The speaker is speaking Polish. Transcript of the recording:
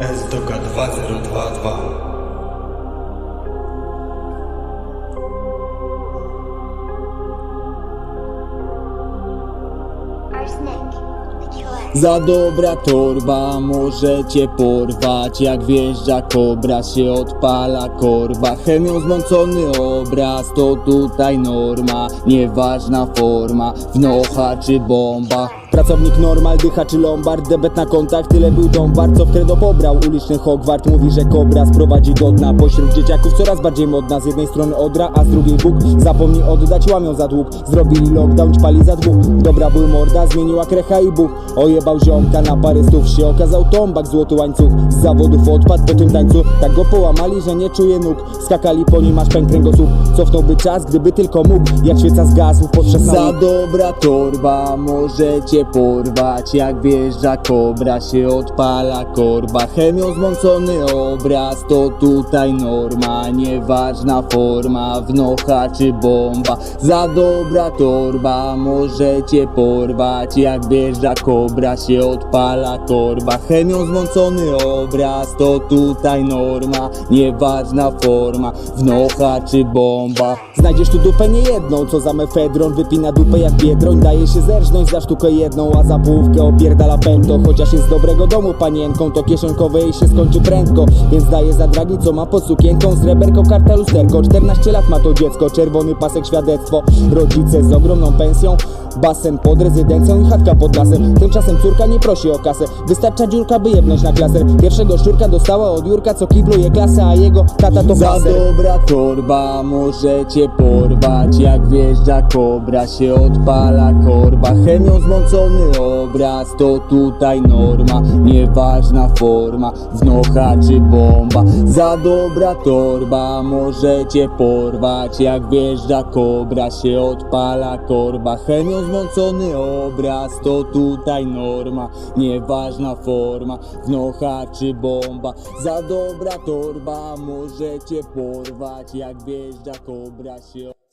Esdoka 2022 Arsenic, the killer. Za dobra torba może cię porwać Jak wjeżdża kobra się odpala korba Chemią zmącony obraz to tutaj norma Nieważna forma, wnocha czy bomba Pracownik normal, dycha czy lombard Debet na kontakt, tyle był dombar Co w kredo pobrał, uliczny Hogwart Mówi, że kobra sprowadzi do dna. Pośród dzieciaków coraz bardziej modna. Z jednej strony odra, a z drugiej Bóg. Zapomnij oddać, łamią za dług. Zrobili lockdown, ćpali za dwóch. Dobra był morda, zmieniła krecha i buch. Ojebał ziomka na parystów się Okazał tombak, złoty łańcuch Z zawodów odpadł po tym tańcu. Tak go połamali, że nie czuje nóg. Skakali po nim aż pękł kręgosłup. Cofnąłby czas, gdyby tylko mógł. Jak świeca zgasł podczas Za dobra torba może porwać Jak wjeżdża kobra się odpala korba. Chemią zmącony obraz to tutaj norma Nieważna forma, wnocha czy bomba. Za dobra torba może cię porwać Jak wjeżdża kobra się odpala korba. Chemią zmącony obraz to tutaj norma Nieważna forma, wnocha czy bomba. Znajdziesz tu dupę nie jedną, co za mefedron Wypina dupę jak biedroń, daje się zerżnąć za sztukę jedną A za połówkę opierdala pęto Chociaż jest z dobrego domu panienką To kieszonkowe jej się skończy prędko. Więc daje za dragi, co ma pod sukienką Sreberko, karta, lusterko. 14 lat ma to dziecko, czerwony pasek świadectwo. Rodzice z ogromną pensją Basen pod rezydencją i chatka pod lasem. Tymczasem córka nie prosi o kasę. Wystarcza dziurka, by jebnąć na klasę. Pierwszego szczurka dostała od Jurka, co kibluje klasę A jego tata to Za dobra torba może cię porwać. Jak wjeżdża kobra się odpala korba. Chemią zmącony obraz to tutaj norma. Nieważna forma, wnocha czy bomba. Za dobra torba może cię porwać. Jak wjeżdża kobra się odpala korba. Chemią zmącony obraz to tutaj norma. Nieważna forma, wnocha czy bomba. Za dobra torba może cię porwać Jak wjeżdża kobra się